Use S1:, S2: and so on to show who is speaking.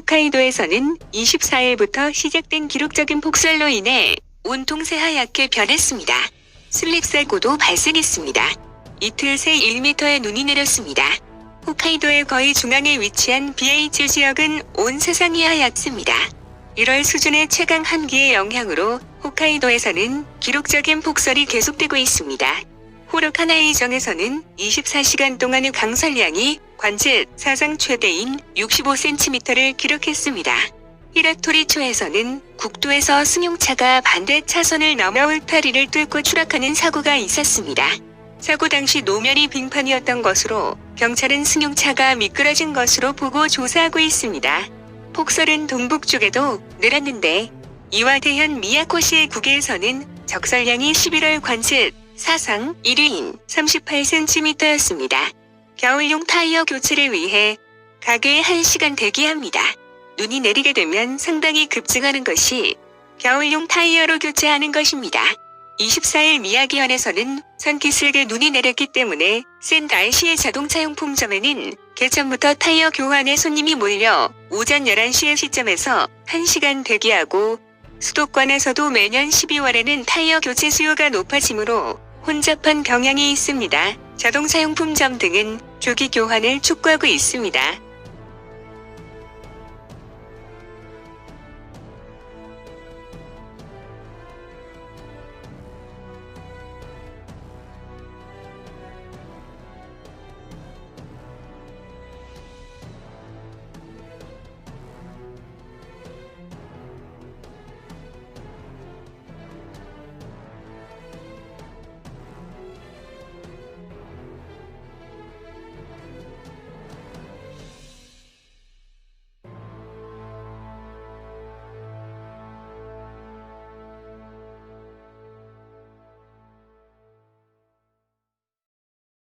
S1: 홋카이도에서는 24일부터 시작된 기록적인 폭설로 인해 온통 새하얗게 변했습니다. 슬립사고도 발생했습니다. 이틀 새 1m의 눈이 내렸습니다. 홋카이도의 거의 중앙에 위치한 BH 지역은 온 세상이 하얗습니다. 1월 수준의 최강 한기의 영향으로 홋카이도에서는 기록적인 폭설이 계속되고 있습니다. 호로카나이정에서는 24시간 동안의 강설량이 관측 사상 최대인 65cm를 기록했습니다. 히라토리초에서는 국도에서 승용차가 반대 차선을 넘어 울타리를 뚫고 추락하는 사고가 있었습니다. 사고 당시 노면이 빙판이었던 것으로 경찰은 승용차가 미끄러진 것으로 보고 조사하고 있습니다. 폭설은 동북 쪽에도 늘었는데 이와대현 미야코시의 국에서는 적설량이 11월 관측 사상 1위인 38cm였습니다. 겨울용 타이어 교체를 위해 가게에 1시간 대기합니다. 눈이 내리게 되면 상당히 급증하는 것이 겨울용 타이어로 교체하는 것입니다. 24일 미야기현에서는 선기슬게 눈이 내렸기 때문에 센 날씨의 자동차 용품점에는 개천부터 타이어 교환에 손님이 몰려 오전 11시의 시점에서 1시간 대기하고 수도권에서도 매년 12월에는 타이어 교체 수요가 높아지므로 혼잡한 경향이 있습니다. 자동차용품점 등은 조기 교환을 촉구하고 있습니다.